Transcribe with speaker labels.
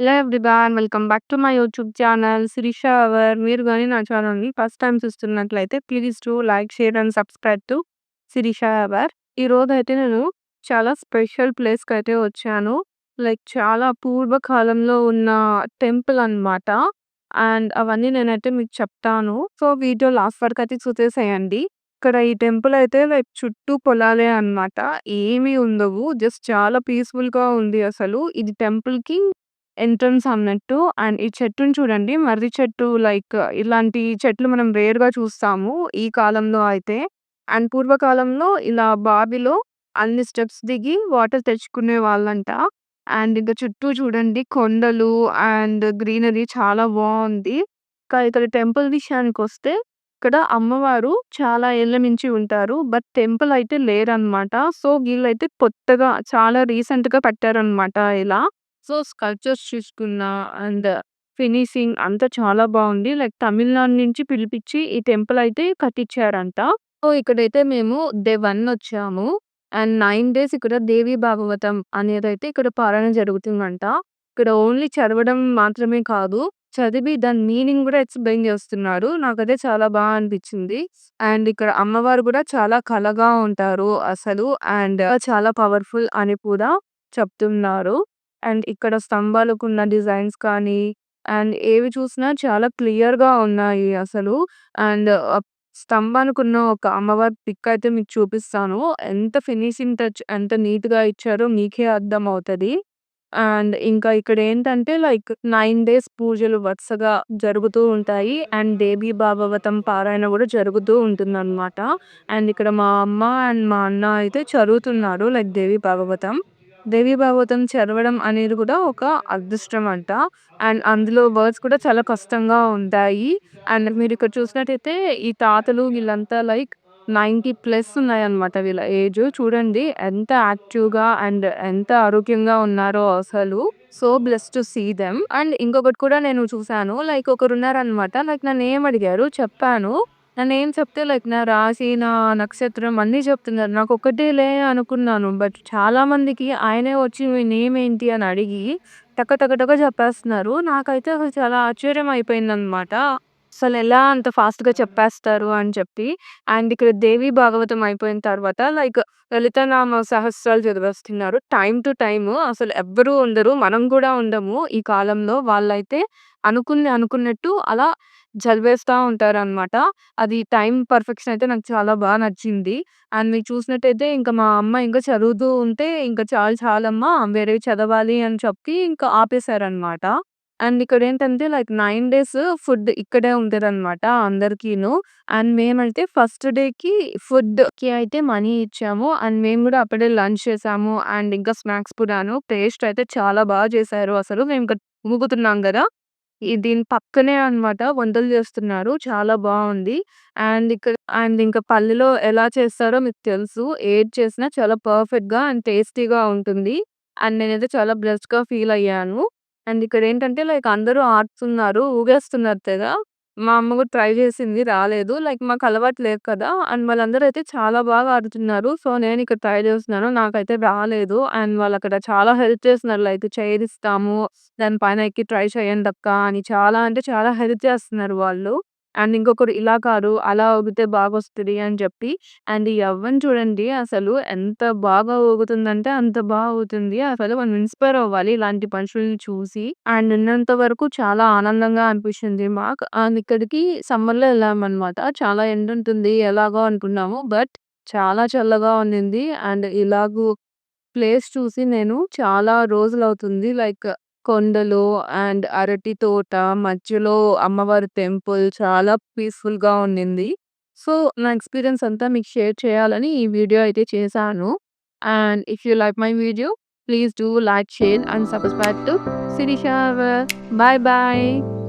Speaker 1: Hello everyone. Welcome back to my YouTube channel Sirisha hour. మీరు కానీ నా ఛానల్‌ని ఫస్ట్ టైం చూస్తున్నట్లయితే please to like, share and subscribe to Sirisha hour. ఈరోజైతే నేను చాలా స్పెషల్ ప్లేస్‌కైతే వచ్చాను. లైక్ చాలా పూర్వకాలంలో ఉన్న టెంపుల్ అనమాట. అండ్ అవన్నీ నేనైతే మీకు చెప్తాను. సో, వీడియో లాస్ట్ వరకైతే చూసేసేయండి. ఇక్కడ ఈ టెంపుల్ అయితే లైక్ చుట్టూ పొలాలే అనమాట. ఏమీ ఉండవు. జస్ట్ చాలా పీస్‌ఫుల్‌గా ఉంది అసలు. ఇది టెంపుల్‌కి ఎంట్రన్స్ అన్నట్టు. అండ్ ఈ చెట్టుని చూడండి. మర్రి చెట్టు లైక్ ఇలాంటి చెట్లు మనం రేర్‌గా చూస్తాము ఈ కాలంలో అయితే. అండ్ పూర్వకాలంలో ఇలా బావిలో అన్ని స్టెప్స్ దిగి వాటర్ తెచ్చుకునే వాళ్ళంట. అండ్ ఇంక చుట్టూ చూడండి కొండలు అండ్ గ్రీనరీ చాలా బావుంది. ఇంకా ఇక్కడ టెంపుల్ విషయానికొస్తే ఇక్కడ అమ్మవారు చాలా ఏళ్ళ నుంచి ఉంటారు. బట్ టెంపుల్ అయితే లేరనమాట. సో, వీళ్ళైతే కొత్తగా చాలా రీసెంట్‌గా కట్టారనమాట ఇలా. సో, స్కల్ప్చర్స్ చూసుకున్నా అండ్ ఫినిషింగ్ అంతా చాలా బావుంది. లైక్ తమిళనాడు నుంచి పిలిపిచ్చి ఈ టెంపుల్ అయితే కట్టిచ్చారంట. సో, ఇక్కడైతే మేము డే 1 వచ్చాము. అండ్ 9 డేస్ ఇక్కడ దేవి భాగవతం అనేదైతే ఇక్కడ పారాయణ జరుగుతుందంట. ఇక్కడ ఓన్లీ చదవడం మాత్రమే కాదు. చదివి దాని మీనింగ్ గూడా ఎక్స్‌ప్లెయిన్ చేస్తున్నారు. నాకైతే చాలా బా అనిపిచ్చింది. అండ్ ఇక్కడ అమ్మవారు గూడా చాలా కలగా ఉంటారు అసలు. అండ్ చాలా పవర్‌ఫుల్ అని కూడా చెప్తున్నారు. అండ్ ఇక్కడ స్తంభాలకున్న డిజైన్స్ కానీ అండ్ ఏవి చూసినా చాలా క్లియర్‌గా ఉన్నాయి అసలు. అండ్ స్తంభానికి స్తంభానికున్న ఒక అమ్మవారి పిక్ అయితే మీకు చూపిస్తాను. ఎంత ఫినిషింగ్ టచ్ ఎంత నీట్‌గా ఇచ్చారో మీకే అర్థమవుతది. అండ్ ఇంకా ఇక్కడేంటంటే లైక్ 9 డేస్ పూజలు వరుసగా జరుగుతూ ఉంటాయి. అండ్ దేవీ భాగవతం పారాయణ కూడా జరుగుతూ ఉంటుందనమాట. అండ్ ఇక్కడ మా అమ్మ అండ్ మా అన్న అయితే చదువుతున్నారు లైక్ దేవీ భాగవతం. దేవీ భాగవతం చదవడం అనేది కూడా ఒక అదృష్టం అంట. అండ్ అందులో వర్డ్స్ కూడా చాలా కష్టంగా ఉంటాయి. అండ్ మీరు ఇక్కడ చూసినట్టయితే ఈ తాతలు వీళ్ళంతా లైక్ 90 ప్లస్ ఉన్నాయన్నమాట వీళ్ళ ఏజ్. చూడండి ఎంత యాక్టివ్‌గా అండ్ ఎంత ఆరోగ్యంగా ఉన్నారో అసలు. So bless to see them. And ఇంకొకటి కూడా నేను చూశాను లైక్ ఒకరు ఉన్నారనమాట లైక్ నన్ను ఏం అడిగారు. చెప్పాను. నన్ను ఏం చెప్తే లైక్ నా రాశి, నా నక్షత్రం అన్నీ చెప్తున్నారు. నాకు ఒకటి లే అనుకున్నాను. బట్ చాలామందికి ఆయనే వచ్చి మీ నేమ్ ఏంటి అని అడిగి టక టక టక చెప్పేస్తున్నారు. నాకైతే అసలు చాలా ఆశ్చర్యం అయిపోయిందనమాట. అసలు ఎలా అంత ఫాస్ట్‌గా చెప్పేస్తారు అని చెప్పి. అండ్ ఇక్కడ దేవి భాగవతం అయిపోయిన తర్వాత లైక్ లలితనామ సహస్రాలు చదివేస్తున్నారు. టైమ్ టు టైమ్ అసలు ఎవ్వరూ ఉండరు. మనం కూడా ఉండము ఈ కాలంలో. వాళ్ళైతే అనుకుంది అనుకున్నట్టు అలా చదివేస్తా ఉంటారనమాట. అది టైమ్ పర్ఫెక్షన్ అయితే నాకు చాలా బా నచ్చింది. అండ్ మీరు చూసినట్టయితే ఇంకా మా అమ్మ ఇంకా చదువుతూ ఉంటే ఇంక చాలు చాలమ్మా వేరేవి చదవాలి అని చెప్పి ఇంకా ఆపేశారనమాట. అండ్ ఇక్కడేంటంటే లైక్ 9 డేస్ ఫుడ్ ఇక్కడే ఉంటదనమాట అందరికీను. అండ్ మేమైతే ఫస్ట్ డేకి ఫుడ్‌కి అయితే మనీ ఇచ్చాము. అండ్ మేము గూడా అప్పుడే లంచ్ చేసాము. అండ్ ఇంకా స్నాక్స్ కూడాను. టేస్ట్ అయితే చాలా బాగా చేశారు అసలు. మేము ఇంకా ఊగుతున్నాం గదా! ఈ దీని పక్కనే అనమాట వంటలు చేస్తున్నారు. చాలా బావుంది. అండ్ ఇక్కడ అండ్ ఇంకా పల్లిలో ఎలా చేస్తారో మీకు తెలుసు. ఏది చేసినా చాలా పర్ఫెక్ట్‌గా అండ్ టేస్టీగా ఉంటుంది. అండ్ నేనైతే చాలా బ్లెస్డ్‌గా ఫీల్ అయ్యాను. అండ్ ఇక్కడేంటంటే లైక్ అందరూ ఆడుతున్నారు. ఊగేస్తున్నారు తెగ. మా అమ్మ కూడా ట్రై చేసింది రాలేదు. లైక్ మాకు అలవాటు లేదు కదా! అండ్ వాళ్ళందరూ అయితే చాలా బాగా ఆడుతున్నారు. సో, నేను ఇక్కడ ట్రై చేస్తున్నాను. నాకైతే రాలేదు. అండ్ వాళ్ళక్కడ చాలా హెల్ప్ చేస్తున్నారు. లైక్ చైర్ ఇస్తాము. దాని పైన ఎక్కి ట్రై చేయండక్కా అని చాలా అంటే చాలా హెల్ప్ చేస్తున్నారు వాళ్ళు. అండ్ ఇంకొకరు ఇలా కాదు అలా ఊగితే బాగొస్తది అని చెప్పి. అండ్ ఈ అవ్వని చూడండి అసలు ఎంత బాగా ఊగుతుందంటే అంత బాగా ఊగుతుంది. అసలు మనం ఇన్‌స్పైర్ అవ్వాలి ఇలాంటి మనుషుల్ని చూసి. అండ్ ఉన్నంత వరకు చాలా ఆనందంగా అనిపించింది మాకు. అండ్ ఇక్కడికి సమ్మర్‌లో వెళ్ళామనమాట. చాలా ఎండుంటుంది ఎలాగో అనుకున్నాము. బట్ చాలా చల్లగా ఉన్నింది. అండ్ ఇలాగూ ప్లేస్ చూసి నేను చాలా రోజులవుతుంది. లైక్ కొండలు అండ్ అరటి తోట మధ్యలో అమ్మవారి టెంపుల్ చాలా పీస్‌ఫుల్‌గా ఉన్నింది. సో, నా ఎక్స్‌పీరియన్స్ అంతా మీకు షేర్ చేయాలని ఈ వీడియో అయితే చేశాను. And if you like my video please do like, share and subscribe to Sirisha hour. Bye bye.